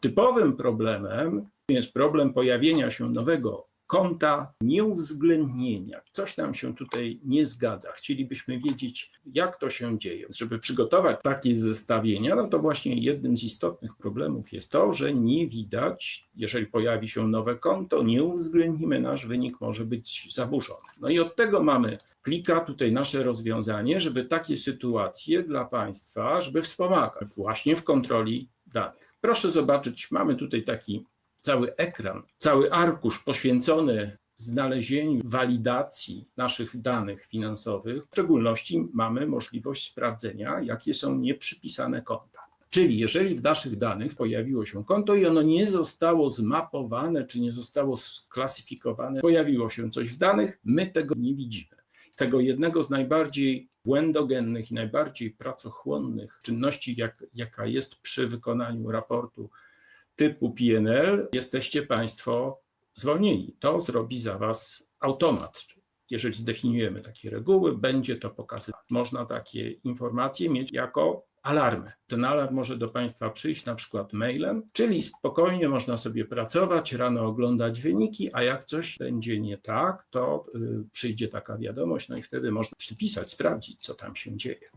Typowym problemem jest problem pojawienia się nowego konta, nieuwzględnienia. Coś nam się tutaj nie zgadza. Chcielibyśmy wiedzieć, jak to się dzieje. Żeby przygotować takie zestawienia, no to właśnie jednym z istotnych problemów jest to, że nie widać, jeżeli pojawi się nowe konto, nie uwzględnimy, nasz wynik może być zaburzony. No i od tego mamy klika tutaj nasze rozwiązanie, żeby takie sytuacje dla Państwa, żeby wspomagać właśnie w kontroli danych. Proszę zobaczyć, mamy tutaj taki cały ekran, cały arkusz poświęcony znalezieniu, walidacji naszych danych finansowych. W szczególności mamy możliwość sprawdzenia, jakie są nieprzypisane konta. Czyli jeżeli w naszych danych pojawiło się konto i ono nie zostało zmapowane, czy nie zostało sklasyfikowane, pojawiło się coś w danych, my tego nie widzimy. Tego jednego z najbardziej błędogennych i najbardziej pracochłonnych czynności, jak, jaka jest przy wykonaniu raportu typu PNL, jesteście Państwo zwolnieni. To zrobi za Was automat. Jeżeli zdefiniujemy takie reguły, będzie to pokazywać. Można takie informacje mieć jako alarmy. Ten alarm może do Państwa przyjść na przykład mailem, czyli spokojnie można sobie pracować, rano oglądać wyniki, a jak coś będzie nie tak, to y, przyjdzie taka wiadomość, no i wtedy można przypisać, sprawdzić, co tam się dzieje.